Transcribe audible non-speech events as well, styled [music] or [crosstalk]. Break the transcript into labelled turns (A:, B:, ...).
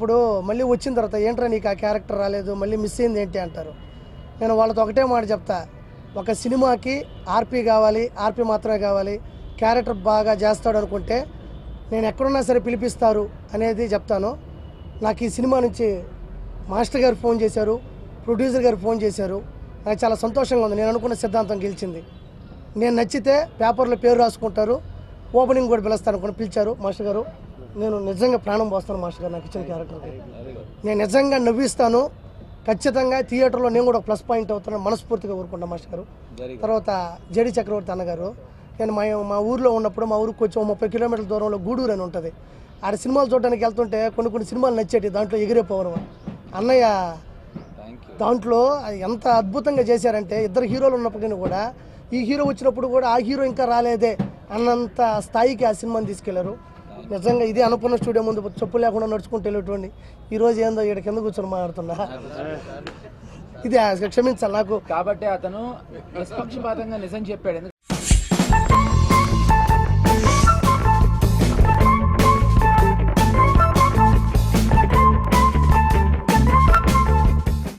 A: చేసినప్పుడు మళ్ళీ వచ్చిన తర్వాత ఏంట్రా నీకు ఆ క్యారెక్టర్ రాలేదు మళ్ళీ మిస్ అయింది ఏంటి అంటారు. నేను వాళ్ళతో ఒకటే మాట చెప్తా. ఒక సినిమాకి ఆర్పి కావాలి ఆర్పి మాత్రమే కావాలి క్యారెక్టర్ బాగా చేస్తాడు అనుకుంటే నేను ఎక్కడున్నా సరే పిలిపిస్తారు అనేది చెప్తాను. నాకు ఈ సినిమా నుంచి మాస్టర్ గారు ఫోన్ చేశారు ప్రొడ్యూసర్ గారు ఫోన్ చేశారు. నాకు చాలా సంతోషంగా ఉంది. నేను అనుకున్న సిద్ధాంతం గెలిచింది. నేను నచ్చితే పేపర్లో పేరు రాసుకుంటారు. ఓపెనింగ్ కూడా పిలుస్తాను అనుకుని పిలిచారు మాస్టర్ గారు. నేను నిజంగా ప్రాణం పోస్తాను మాస్టర్ గారు నాకు ఇచ్చిన క్యారెక్టర్కి నేను నిజంగా నవ్విస్తాను. ఖచ్చితంగా థియేటర్లో నేను కూడా ప్లస్ పాయింట్ అవుతాను మనస్ఫూర్తిగా ఊరుకుంటాను మాస్టర్ గారు. తర్వాత జడి చక్రవర్తి అన్నగారు. నేను మా మా ఊర్లో ఉన్నప్పుడు మా ఊరికి కొంచెం ముప్పై కిలోమీటర్ల దూరంలో గూడూరు అని ఉంటుంది. ఆడ సినిమాలు చూడడానికి వెళ్తుంటే కొన్ని కొన్ని సినిమాలు నచ్చేటి దాంట్లో ఎగిరే పవనం. అన్నయ్య దాంట్లో ఎంత అద్భుతంగా చేశారంటే ఇద్దరు హీరోలు ఉన్నప్పటికీ కూడా ఈ హీరో వచ్చినప్పుడు కూడా ఆ హీరో ఇంకా రాలేదే అన్నంత స్థాయికి ఆ సినిమాని తీసుకెళ్ళారు. నిజంగా ఇది అనుకున్న స్టూడియో ముందు చెప్పు లేకుండా నడుచుకుంటూ వెళ్ళేటువంటి ఈ రోజు ఏందో ఇక్కడ కింద కూర్చొని మాట్లాడుతున్నా. [laughs] ఇది క్షమించాలి నాకు.
B: కాబట్టి అతను నిష్పక్షపాతంగా నిజం చెప్పాడు.